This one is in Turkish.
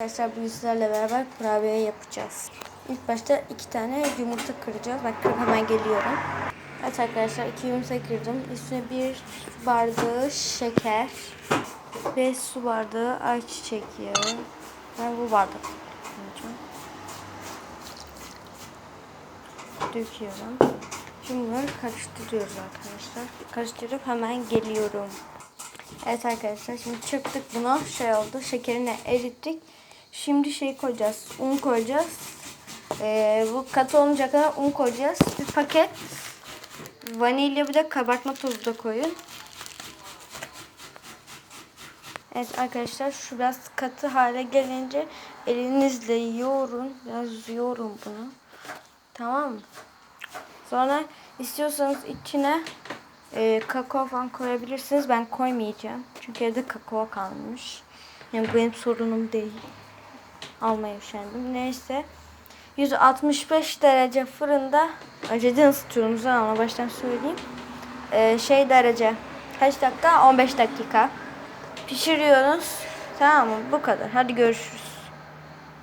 Arkadaşlar bugün sizlerle beraber kurabiye yapacağız. İlk başta iki tane yumurta kıracağız. Bak hemen geliyorum. Evet arkadaşlar iki yumurta kırdım. Üstüne bir bardağı şeker ve su bardağı ayçiçek yağı. Ben bu bardak kullanacağım. Döküyorum. Şimdi bunları karıştırıyoruz arkadaşlar. Karıştırıp hemen geliyorum. Evet arkadaşlar şimdi çırptık bunu. Şey oldu. Şekerini erittik. Şimdi şey koyacağız. Un koyacağız. Ee, bu katı olunca kadar un koyacağız. Bir paket vanilya bir de kabartma tozu da koyun. Evet arkadaşlar şu biraz katı hale gelince elinizle yoğurun. Biraz yoğurun bunu. Tamam mı? Sonra istiyorsanız içine e, kakao falan koyabilirsiniz. Ben koymayacağım. Çünkü evde kakao kalmış. Yani benim sorunum değil. Almaya üşendim. Neyse. 165 derece fırında önceden ısıtıyorum zaten ama baştan söyleyeyim. E, şey derece kaç dakika? 15 dakika. Pişiriyoruz. Tamam mı? Bu kadar. Hadi görüşürüz.